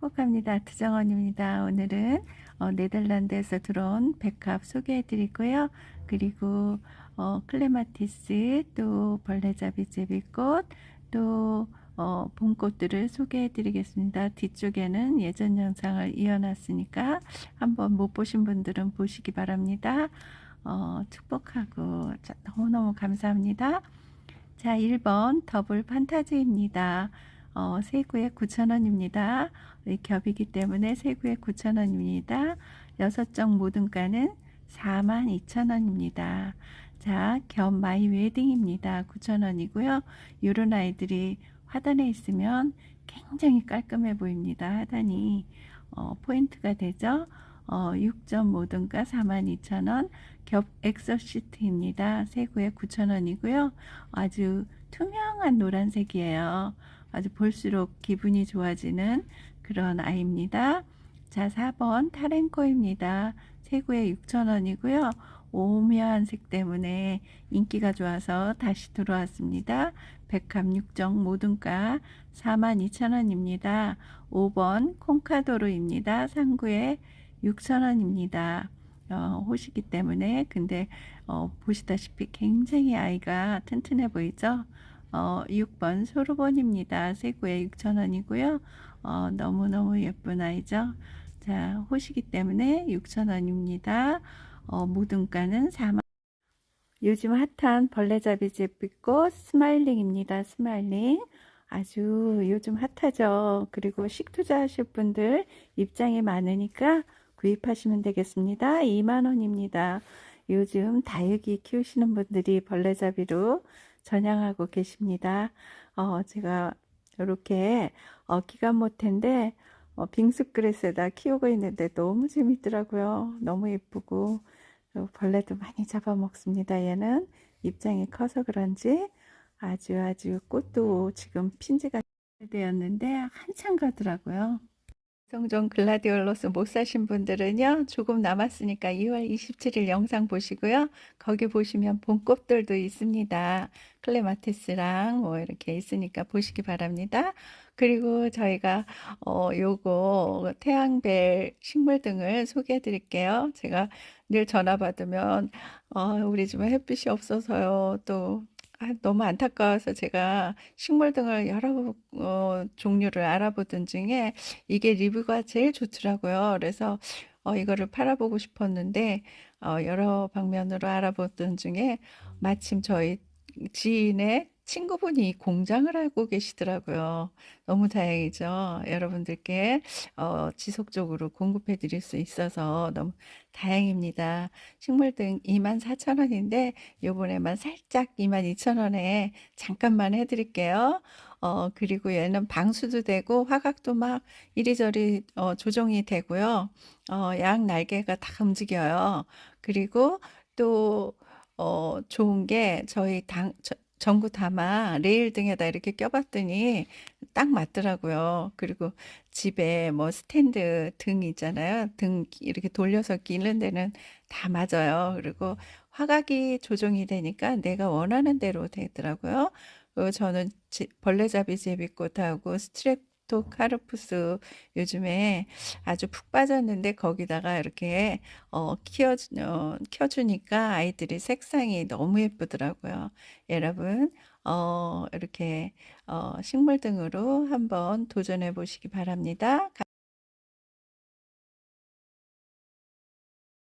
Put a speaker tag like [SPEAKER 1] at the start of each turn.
[SPEAKER 1] 축복합니다. 투정원입니다. 오늘은 어, 네덜란드에서 들어온 백합 소개해 드리고요. 그리고 어, 클레마티스 또 벌레잡이 제비꽃 또 어, 봄꽃들을 소개해 드리겠습니다. 뒤쪽에는 예전 영상을 이어놨으니까 한번 못 보신 분들은 보시기 바랍니다. 어, 축복하고 자, 너무너무 감사합니다. 자, 1번 더블 판타지입니다. 어, 세구에 9,000원입니다. 겹이기 때문에 세구에 9,000원입니다. 여섯 정 모든가는 42,000원입니다. 자, 겹 마이 웨딩입니다. 9,000원이고요. 요런 아이들이 화단에 있으면 굉장히 깔끔해 보입니다. 하단이 어, 포인트가 되죠. 어, 6점 모든가 42,000원. 겹 엑서시트입니다. 세구에 9,000원이고요. 아주 투명한 노란색이에요. 아주 볼수록 기분이 좋아지는 그런 아이입니다. 자, 4번 타렌코입니다. 세구에 6,000원이고요. 오묘한 색 때문에 인기가 좋아서 다시 들어왔습니다. 백합 6정 모든가 42,000원입니다. 5번 콩카도르입니다. 상구에 6,000원입니다. 어, 호시기 때문에 근데 어, 보시다시피 굉장히 아이가 튼튼해 보이죠? 어, 6번 소르본입니다. 세구에 6,000원이고요. 어, 너무너무 예쁜 아이죠. 자, 호시기 때문에 6,000원입니다. 어, 모든가는 4만 요즘 핫한 벌레잡이 제빛꽃 스마일링입니다. 스마일링. 아주 요즘 핫하죠. 그리고 식투자 하실 분들 입장이 많으니까 구입하시면 되겠습니다. 2만원입니다. 요즘 다육이 키우시는 분들이 벌레잡이로 전향하고 계십니다. 어, 제가 이렇게 어, 기가 못한데 어, 빙수 그릇에다 키우고 있는데 너무 재밌더라고요. 너무 예쁘고 어, 벌레도 많이 잡아먹습니다. 얘는 입장이 커서 그런지 아주 아주 꽃도 지금 핀지가 되었는데 한참 가더라고요. 성종 글라디올로스 못 사신 분들은요, 조금 남았으니까 2월 27일 영상 보시고요. 거기 보시면 봄꽃들도 있습니다. 클레마티스랑 뭐 이렇게 있으니까 보시기 바랍니다. 그리고 저희가 어 요거 태양벨 식물 등을 소개해 드릴게요. 제가 늘 전화 받으면 어 우리 집에 햇빛이 없어서요. 또 아, 너무 안타까워서 제가 식물 등을 여러 어, 종류를 알아보던 중에 이게 리뷰가 제일 좋더라고요. 그래서 어, 이거를 팔아보고 싶었는데 어, 여러 방면으로 알아보던 중에 마침 저희 지인의 친구분이 이 공장을 알고 계시더라고요. 너무 다행이죠. 여러분들께 어, 지속적으로 공급해 드릴 수 있어서 너무 다행입니다. 식물 등 24,000원인데 요번에만 살짝 22,000원에 잠깐만 해 드릴게요. 어, 그리고 얘는 방수도 되고 화각도 막 이리저리 어, 조정이 되고요. 어, 양 날개가 다 움직여요. 그리고 또 어, 좋은 게 저희 당, 저- 전구 담아 레일 등에다 이렇게 껴봤더니 딱 맞더라고요. 그리고 집에 뭐 스탠드 등 있잖아요. 등 이렇게 돌려서 끼는 데는 다 맞아요. 그리고 화각이 조정이 되니까 내가 원하는 대로 되더라고요. 어, 저는 지- 벌레잡이 제비꽃하고 스트랩 토카르푸스 요즘에 아주 푹 빠졌는데 거기다가 이렇게 어, 키워, 어, 켜주니까 아이들이 색상이 너무 예쁘더라고요. 여러분, 어, 이렇게 어, 식물 등으로 한번 도전해 보시기 바랍니다.